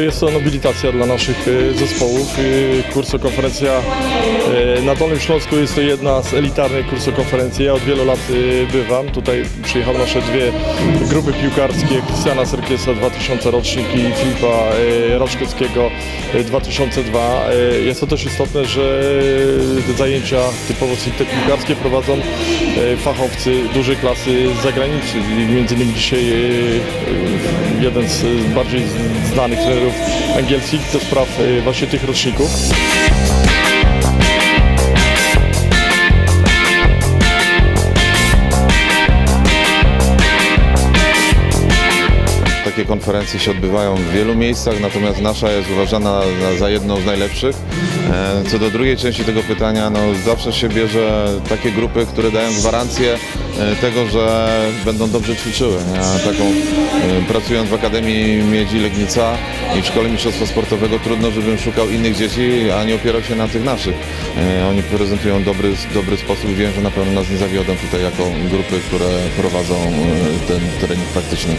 Jest to nobilitacja dla naszych e, zespołów. E, Kursokonferencja e, na Dolnym Śląsku jest to jedna z elitarnych kursokonferencji. Ja od wielu lat e, bywam. Tutaj przyjechały nasze dwie grupy piłkarskie, Krystiana Serkiesa 2000 rocznik i Filipa e, Raczkowskiego e, 2002. E, Jest to też istotne, że te zajęcia typowo stricte piłkarskie prowadzą e, fachowcy dużej klasy z zagranicy. Między innymi dzisiaj e, e, jeden z bardziej znanych trenerów angielskich do spraw e, właśnie tych roczników. Takie konferencje się odbywają w wielu miejscach, natomiast nasza jest uważana za- jedną z najlepszych. E, Co do drugiej części tego pytania, no zawsze się bierze takie grupy, które dają gwarancję tego, że będą dobrze ćwiczyły. Ja taką, e, pracując w Akademii Miedzi Legnica i w Szkole Mistrzostwa Sportowego, trudno, żebym szukał innych dzieci, a nie opierał się na tych naszych. E, Oni prezentują dobry, dobry sposób i wiem, że na pewno nas nie zawiodą tutaj jako grupy, które prowadzą e, ten trening praktyczny.